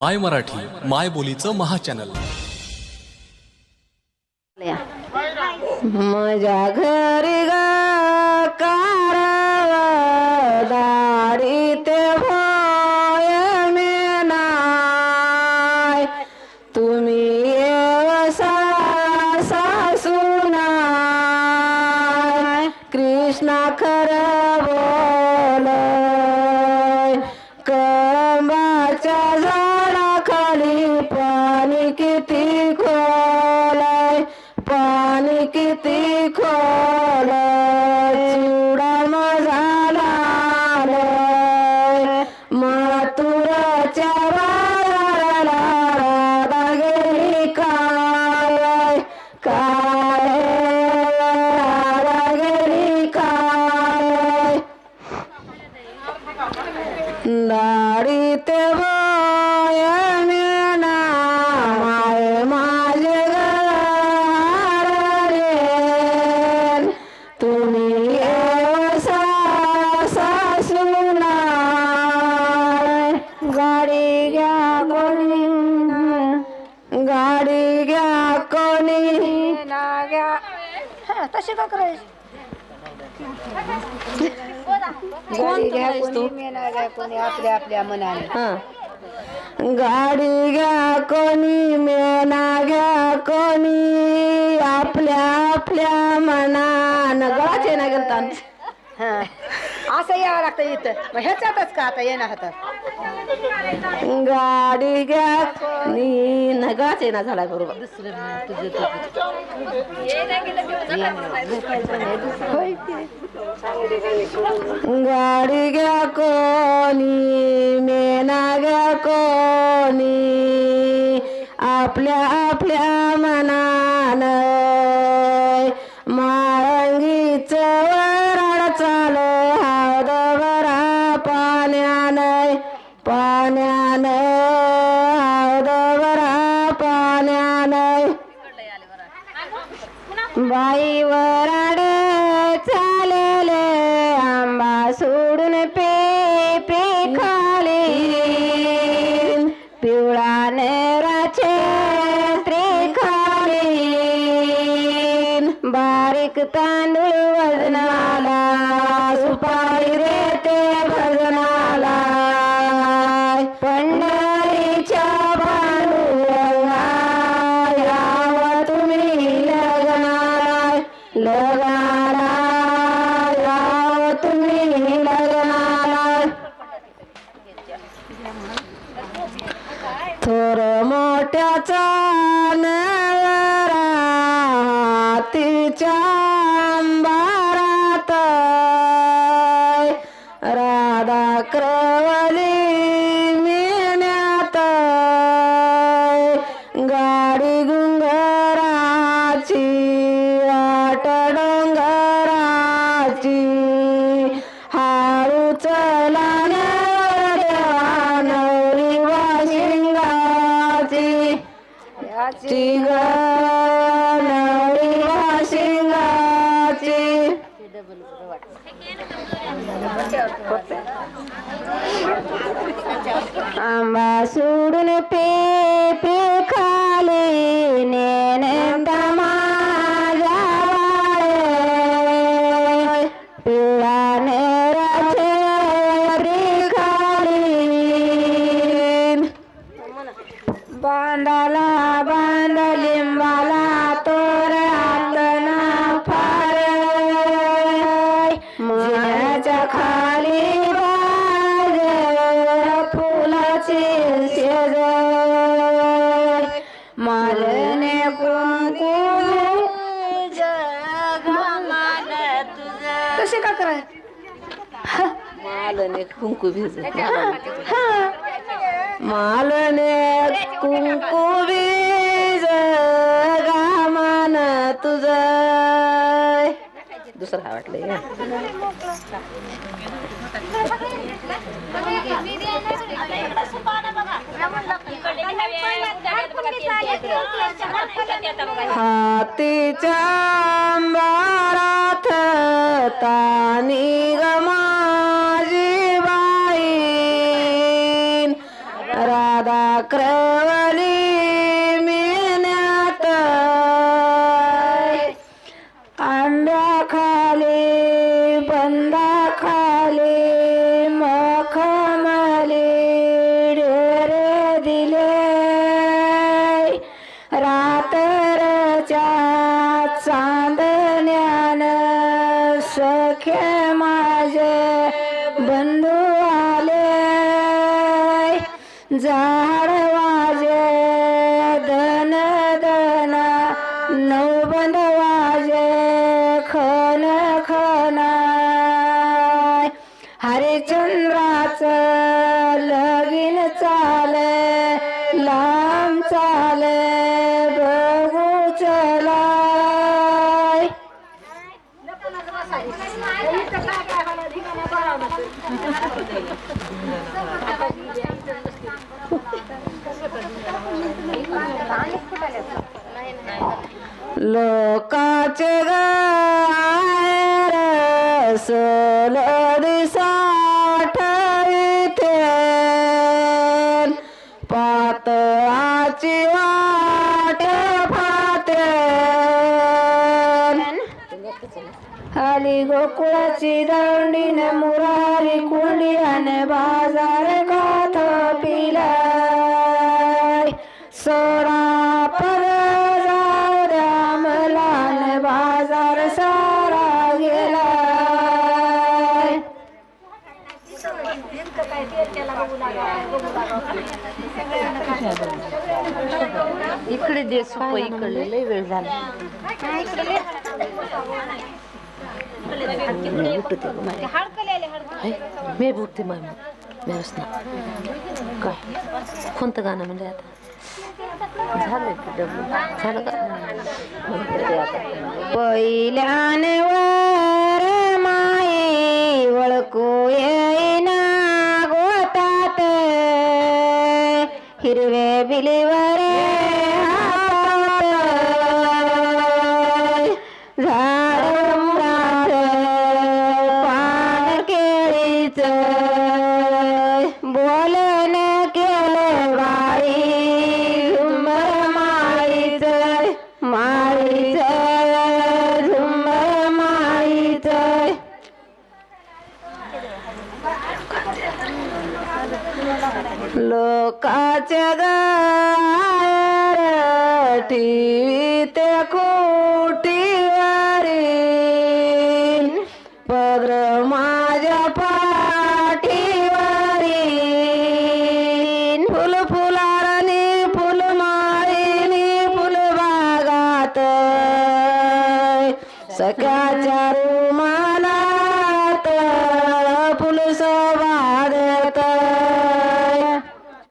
माय मराठी माय बोलीचं महाचॅनल माझ्या घरी ग किती खोलाय? पाणी किती खोलाय? गाडी घ्या कोणी? ना घ्या हा, तशी का करायची गाडी घ्या कोणी मेना घ्या कोणी आपल्या आपल्या मनाने. हा. गाडी घ्या कोणी मेना घ्या कोणी आपल्या आपल्या मनान. गळाचे ना गेलता हा. असं यावं लागतं इथं मग ह्याच्यातच का आता येणार हातात गाडी घ्या कोणी नगाच येणार झाला बरोबर गाडी घ्या कोणी मेना घ्या कोणी आपल्या आपल्या मनान बाई वराड चालले आंबा सोडून पे पे खाली पिवळा नेराचे त्रिखाली बारीक तांदूळ वजनाला सुपारी रे ते भजनाला. लग्नाला यावं तुम्ही लग्नाला थोर मोठ्याचा नवरा तिच्या तसे का कराय? मालने कुंकू भिजत मालने कुंकू बीज दुसरं हा वाटलंय हातीच्या अंबारात तानी गमाजी बाई. राधा क्र खाली मखमले रे दिले. रातरच्या चांदण्यान सखे माझे बंधू आले. जा हरिचंद्राच लगीन चाले लांब चाल बघू चला लोकाचे गायर सोलो गोकुळाची दंडी न मुरारी कुंडी आणि बाजार सोळा पद जाऊ द्या मला बाजार सारा गेलाय. इकडे दे सुप इकडे लय वेळ झाला. मी बघते मग. व्यवस्था काय? कोणतं गाणं म्हणजे आता? झालं झालं का? पहिल्याने वर माये वळकू येईना गोतात. हिरवे बिलीवर लोकाच्या गायर टीव्ही ते कुटीवारी पदर माझ्या पाठीवारी फुल फुलारणी फुल माळीनी फुल बागात सख्याच्या